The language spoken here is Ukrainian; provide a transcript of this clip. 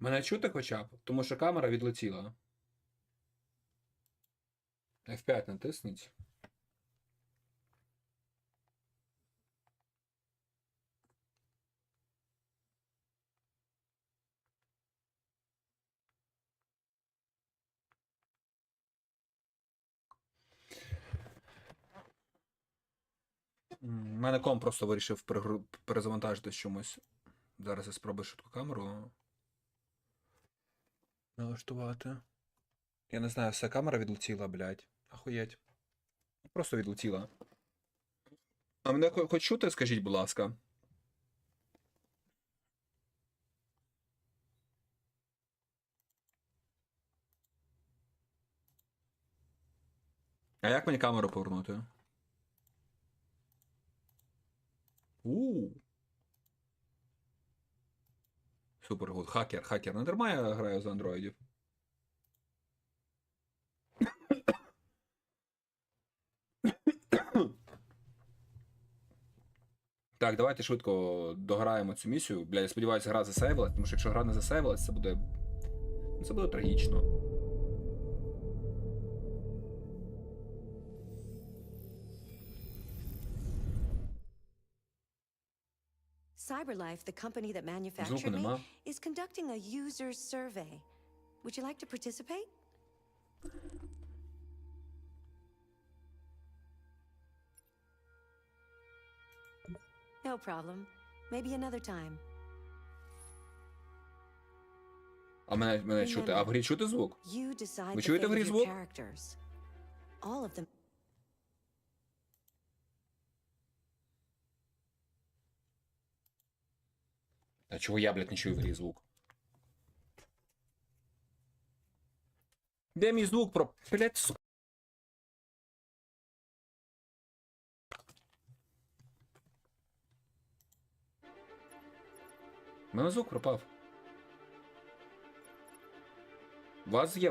Мене чути хоча б, тому що камера відлетіла. F5 натисніть. У мене ком просто вирішив перезавантажитись чомусь. Зараз я спробую швидку камеру. Налаштувати. Я не знаю, вся камера відлетіла, блядь. Ахуєть. Просто відлетіла. А мене хо- хоч чути, скажіть, будь ласка. А як мені камеру повернути? У. Супер гуд. Хакер, хакер. Не дарма я граю за андроїдів. Так, давайте швидко дограємо цю місію. Бля, я сподіваюся, гра засейвилась, тому що якщо гра не засейвилась, це буде. ну, Це буде трагічно. CyberLife, the company that Звуку manufactured me, нема. is conducting a user survey. Would you like to participate? No problem. Maybe another time. А мене, мене чути. А в грі чути звук? You decide Ви the чуєте fate в грі of your звук? characters. All of them. А чого я, блядь, не чую в звук? Де мій звук про. Блядь, сука. У мене звук пропав. У вас є